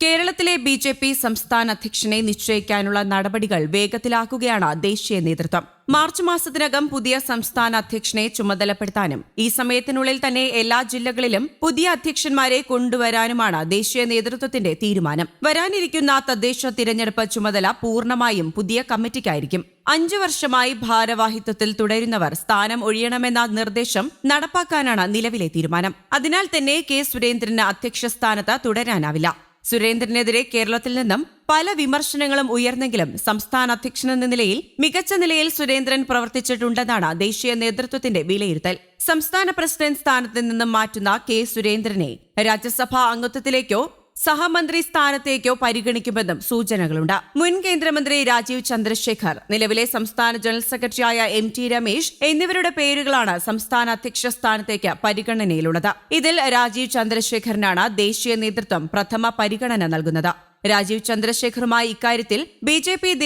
കേരളത്തിലെ B J P സംസ്ഥാന അധ്യക്ഷനെ നിശ്ചയിക്കാനുള്ള നടപടികൾ വേഗത്തിലാക്കുകയാണ് ദേശീയ നേതൃത്വം. മാർച്ച് മാസത്തിനകം പുതിയ സംസ്ഥാന അധ്യക്ഷനെ ചുമതലപ്പെടുത്താനും ഈ സമയത്തിനുള്ളിൽ തന്നെ എല്ലാ ജില്ലകളിലും പുതിയ അധ്യക്ഷന്മാരെ കൊണ്ടുവരാനുമാണ് ദേശീയ നേതൃത്വത്തിന്റെ തീരുമാനം. വരാനിരിക്കുന്ന തദ്ദേശ തിരഞ്ഞെടുപ്പ് ചുമതല പൂർണമായും പുതിയ കമ്മിറ്റിക്കായിരിക്കും. അഞ്ചു വർഷമായി ഭാരവാഹിത്വത്തിൽ തുടരുന്നവർ സ്ഥാനം ഒഴിയണമെന്ന നിർദ്ദേശം നടപ്പാക്കാനാണ് നിലവിലെ തീരുമാനം. അതിനാൽ തന്നെ കെ സുരേന്ദ്രന് അധ്യക്ഷ സ്ഥാനത്ത് തുടരാനാവില്ല. സുരേന്ദ്രനെതിരെ കേരളത്തിൽ നിന്നും പല വിമർശനങ്ങളും ഉയർന്നെങ്കിലും സംസ്ഥാന അധ്യക്ഷനെന്ന നിലയിൽ മികച്ച നിലയിൽ സുരേന്ദ്രൻ പ്രവർത്തിച്ചിട്ടുണ്ടെന്നാണ് ദേശീയ നേതൃത്വത്തിന്റെ വിലയിരുത്തൽ. സംസ്ഥാന പ്രസിഡന്റ് സ്ഥാനത്ത് നിന്നും മാറ്റുന്ന കെ സുരേന്ദ്രനെ രാജ്യസഭാ അംഗത്വത്തിലേക്കോ സഹമന്ത്രി സ്ഥാനത്തേക്കോ പരിഗണിക്കുമെന്നും സൂചനകളുണ്ട്. മുൻ കേന്ദ്രമന്ത്രി രാജീവ് ചന്ദ്രശേഖർ നിലവിലെ സംസ്ഥാന ജനറൽ സെക്രട്ടറിയായ എം ടി രമേശ് എന്നിവരുടെ പേരുകളാണ് സംസ്ഥാന അധ്യക്ഷ സ്ഥാനത്തേക്ക് പരിഗണനയിലുള്ളത്. ഇതിൽ രാജീവ് ചന്ദ്രശേഖറിനാണ് ദേശീയ നേതൃത്വം പ്രഥമ പരിഗണന നൽകുന്നത്. രാജീവ് ചന്ദ്രശേഖറുമായി ഇക്കാര്യത്തിൽ ബി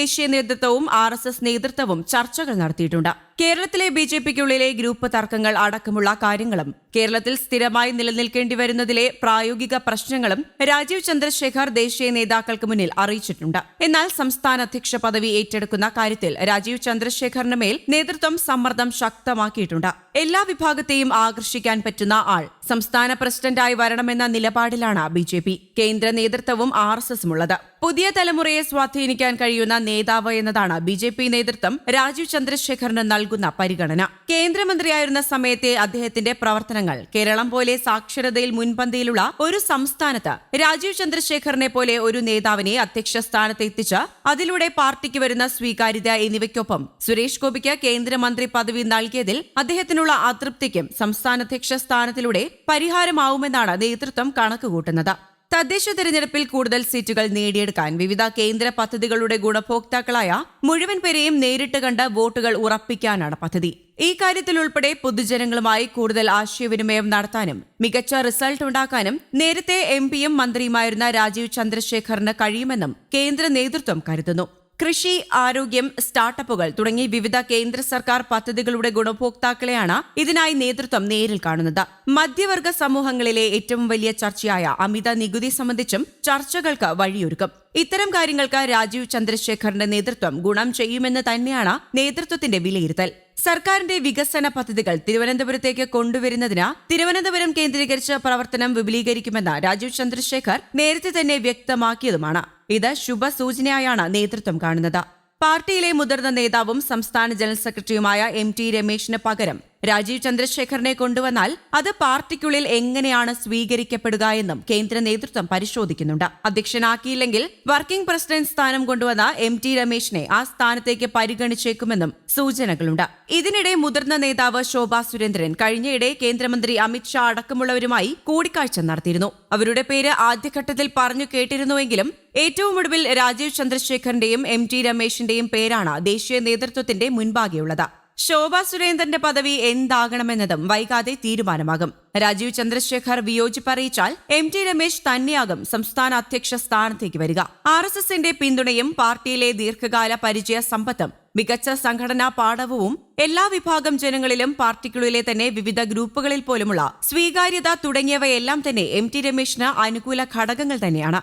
ദേശീയ നേതൃത്വവും ആർ നേതൃത്വവും ചർച്ചകൾ നടത്തിയിട്ടുണ്ട്. കേരളത്തിലെ ബി ജെ പിക്കുള്ളിലെ ഗ്രൂപ്പ് തർക്കങ്ങൾ അടക്കമുള്ള കാര്യങ്ങളും കേരളത്തിൽ സ്ഥിരമായി നിലനിൽക്കേണ്ടി വരുന്നതിലെ പ്രായോഗിക പ്രശ്നങ്ങളും രാജീവ് ചന്ദ്രശേഖർ ദേശീയ നേതാക്കൾക്ക് മുന്നിൽ അറിയിച്ചിട്ടുണ്ട്. എന്നാൽ സംസ്ഥാന അധ്യക്ഷ പദവി ഏറ്റെടുക്കുന്ന കാര്യത്തിൽ രാജീവ് ചന്ദ്രശേഖറിന് മേൽ നേതൃത്വം സമ്മർദ്ദം ശക്തമാക്കിയിട്ടുണ്ട്. എല്ലാ വിഭാഗത്തെയും ആകർഷിക്കാൻ പറ്റുന്ന ആൾ സംസ്ഥാന പ്രസിഡന്റായി വരണമെന്ന നിലപാടിലാണ് ബി കേന്ദ്ര നേതൃത്വവും ആർ എസ് എസും ഉള്ളത്. പുതിയ തലമുറയെ സ്വാധീനിക്കാൻ കഴിയുന്ന നേതാവ് എന്നതാണ് ബി ജെ പി നേതൃത്വം രാജീവ് ചന്ദ്രശേഖറിന് നൽകുന്ന പരിഗണന. കേന്ദ്രമന്ത്രിയായിരുന്ന സമയത്തെ അദ്ദേഹത്തിന്റെ പ്രവർത്തനങ്ങൾ കേരളം പോലെ സാക്ഷരതയിൽ മുൻപന്തിയിലുള്ള ഒരു സംസ്ഥാനത്ത് രാജീവ് ചന്ദ്രശേഖറിനെ പോലെ ഒരു നേതാവിനെ അധ്യക്ഷ സ്ഥാനത്ത് എത്തിച്ച് അതിലൂടെ പാർട്ടിക്ക് വരുന്ന സ്വീകാര്യത എന്നിവയ്ക്കൊപ്പം സുരേഷ് ഗോപിക്ക് കേന്ദ്രമന്ത്രി പദവി നൽകിയതിൽ അദ്ദേഹത്തിനുള്ള അതൃപ്തിക്കും സംസ്ഥാന അധ്യക്ഷ സ്ഥാനത്തിലൂടെ പരിഹാരമാവുമെന്നാണ് നേതൃത്വം കണക്കുകൂട്ടുന്നത്. തദ്ദേശ തെരഞ്ഞെടുപ്പിൽ കൂടുതൽ സീറ്റുകൾ നേടിയെടുക്കാൻ വിവിധ കേന്ദ്ര പദ്ധതികളുടെ ഗുണഭോക്താക്കളായ മുഴുവൻ പേരെയും നേരിട്ട് കണ്ട് വോട്ടുകൾ ഉറപ്പിക്കാനാണ് പദ്ധതി. ഈ കാര്യത്തിൽ ഉൾപ്പെടെ പൊതുജനങ്ങളുമായി കൂടുതൽ ആശയവിനിമയം നടത്താനും മികച്ച റിസൾട്ട് ഉണ്ടാക്കാനും നേരത്തെ എം പിയും മന്ത്രിയുമായിരുന്ന രാജീവ് ചന്ദ്രശേഖറിന് കഴിയുമെന്നും കേന്ദ്ര നേതൃത്വം കരുതുന്നു. കൃഷി ആരോഗ്യം സ്റ്റാർട്ടപ്പുകൾ തുടങ്ങി വിവിധ കേന്ദ്ര സർക്കാർ പദ്ധതികളുടെ ഗുണഭോക്താക്കളെയാണ് ഇതിനായി നേതൃത്വം നേരിൽ കാണുന്നത്. മധ്യവർഗ സമൂഹങ്ങളിലെ ഏറ്റവും വലിയ ചർച്ചയായ അമിത നികുതി സംബന്ധിച്ചും ചർച്ചകൾക്ക് വഴിയൊരുക്കും. ഇത്തരം കാര്യങ്ങൾക്ക് രാജീവ് ചന്ദ്രശേഖറിന്റെ നേതൃത്വം ഗുണം ചെയ്യുമെന്ന് തന്നെയാണ് നേതൃത്വത്തിന്റെ വിലയിരുത്തൽ. സർക്കാരിന്റെ വികസന പദ്ധതികൾ തിരുവനന്തപുരത്തേക്ക് കൊണ്ടുവരുന്നതിന് തിരുവനന്തപുരം കേന്ദ്രീകരിച്ച് പ്രവർത്തനം വിപുലീകരിക്കുമെന്ന് രാജീവ് ചന്ദ്രശേഖർ നേരത്തെ തന്നെ വ്യക്തമാക്കിയതുമാണ്. ഇത് ശുഭസൂചനയായാണ് നേതൃത്വം കാണുന്നത്. പാർട്ടിയിലെ മുതിർന്ന നേതാവും സംസ്ഥാന ജനറൽ സെക്രട്ടറിയുമായ എം ടി രമേശിന് പകരം രാജീവ് ചന്ദ്രശേഖറിനെ കൊണ്ടുവന്നാൽ അത് പാർട്ടിക്കുള്ളിൽ എങ്ങനെയാണ് സ്വീകരിക്കപ്പെടുക എന്നും കേന്ദ്ര നേതൃത്വം പരിശോധിക്കുന്നുണ്ട്. അധ്യക്ഷനാക്കിയില്ലെങ്കിൽ വർക്കിംഗ് പ്രസിഡന്റ് സ്ഥാനം കൊണ്ടുവന്ന എം ടി രമേശിനെ ആ സ്ഥാനത്തേക്ക് പരിഗണിച്ചേക്കുമെന്നും സൂചനകളുണ്ട്. ഇതിനിടെ മുതിർന്ന നേതാവ് ശോഭാ സുരേന്ദ്രൻ കഴിഞ്ഞയിടെ കേന്ദ്രമന്ത്രി അമിത്ഷാ അടക്കമുള്ളവരുമായി കൂടിക്കാഴ്ച നടത്തിയിരുന്നു. അവരുടെ പേര് ആദ്യഘട്ടത്തിൽ പറഞ്ഞു കേട്ടിരുന്നുവെങ്കിലും ഏറ്റവും ഒടുവിൽ രാജീവ് ചന്ദ്രശേഖറിന്റെയും എം ടി രമേശിന്റെയും പേരാണ് ദേശീയ നേതൃത്വത്തിന്റെ മുൻപാകെയുള്ളത്. ശോഭ സുരേന്ദ്രന്റെ പദവി എന്താകണമെന്നതും വൈകാതെ തീരുമാനമാകും. രാജീവ് ചന്ദ്രശേഖർ വിയോജിപ്പ് അറിയിച്ചാൽ എം ടി രമേശ് തന്നെയാകും സംസ്ഥാന അധ്യക്ഷ സ്ഥാനത്തേക്ക് വരിക. ആർ എസ് എസിന്റെ പിന്തുണയും പാർട്ടിയിലെ ദീർഘകാല പരിചയ സമ്പത്തും മികച്ച സംഘടനാ പാഠവും എല്ലാ വിഭാഗം ജനങ്ങളിലും പാർട്ടിക്കുള്ളിലെ തന്നെ വിവിധ ഗ്രൂപ്പുകളിൽ പോലുമുള്ള സ്വീകാര്യത തുടങ്ങിയവയെല്ലാം തന്നെ എം ടി രമേശിന് അനുകൂല ഘടകങ്ങൾ തന്നെയാണ്.